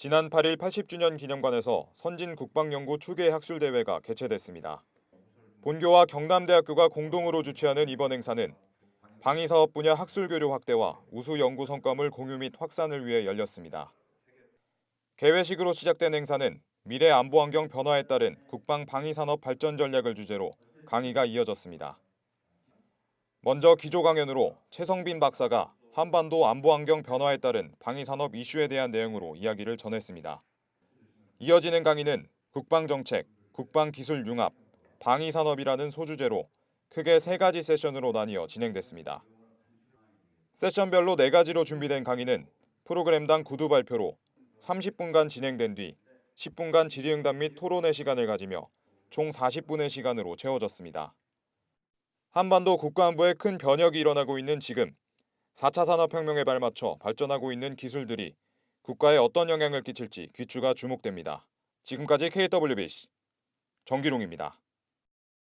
지난 8일 80주년 기념관에서 선진 국방연구 추계 학술 대회가 개최됐습니다. 본교와 경남대학교가 공동으로 주최하는 이번 행사는 방위사업 분야 학술 교류 확대와 우수 연구 성과물 공유 및 확산을 위해 열렸습니다. 개회식으로 시작된 행사는 미래 안보 환경 변화에 따른 국방 방위 산업 발전 전략을 주제로 강의가 이어졌습니다. 먼저 기조 강연으로 최성빈 박사가 한반도 안보 환경 변화에 따른 방위 산업 이슈에 대한 내용으로 이야기를 전했습니다. 이어지는 강의는 국방 정책, 국방 기술 융합, 방위 산업이라는 소주제로 크게 세 가지 세션으로 나뉘어 진행됐습니다. 세션별로 네 가지로 준비된 강의는 프로그램당 구두 발표로 30분간 진행된 뒤 10분간 질의응답 및 토론의 시간을 가지며 총 40분의 시간으로 채워졌습니다. 한반도 국가안보에 큰 변혁이 일어나고 있는 지금 4차 산업혁명에 발맞춰 발전하고 있는 기술들이 국가에 어떤 영향을 끼칠지 귀추가 주목됩니다. 지금까지 KWBC 정기룡입니다.